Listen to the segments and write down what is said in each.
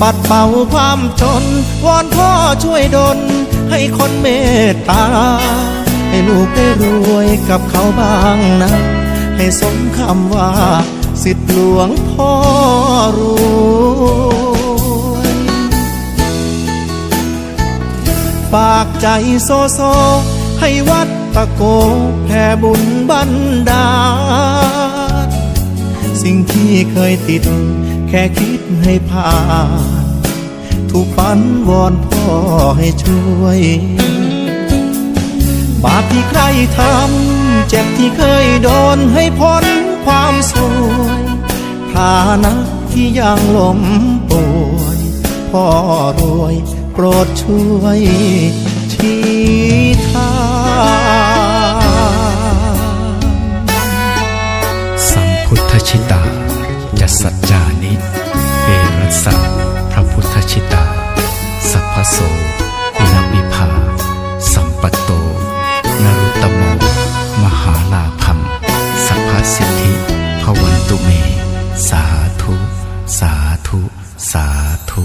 ปัดเป่าความจน วอนพ่อช่วยดลให้คนเมตตา ให้ลูกได้รวยกับเขาบ้างนะ ให้สมคำว่า สิทธิหลวงพ่อรวยฝากใจโซโซ ให้วัดตะโกแผ่บุญบันดาลสิ่งที่เคยติด แค่คิดให้ผ่านถูกฝันวอนพ่อให้ช่วย บาปที่ใครทำ เจ็บที่เคยโดนให้พ้นความสวยฐานะที่ยังล้มป่วยพ่อรวยโปรดช่วยชี้ทางสัมพุทธชิตา วันตุเม สาธุ สาธุ สาธุ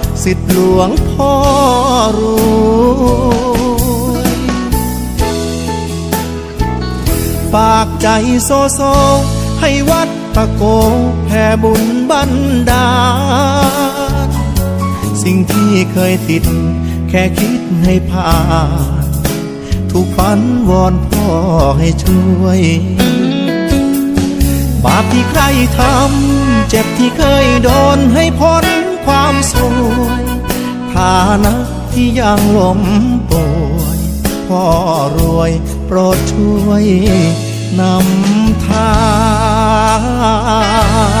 สิทธิหลวงพ่อรวยฝากใจโซโซ ให้วัดตะโกแผ่บุญบันดาลสิ่งที่เคยติด แค่คิดให้ผ่านถูกฝันวอนพ่อให้ช่วย บาปที่ใครทำ เจ็บที่เคยโดนานะที่ยังล้มป่วยพ่อรวยโปรดช่วยนำทาง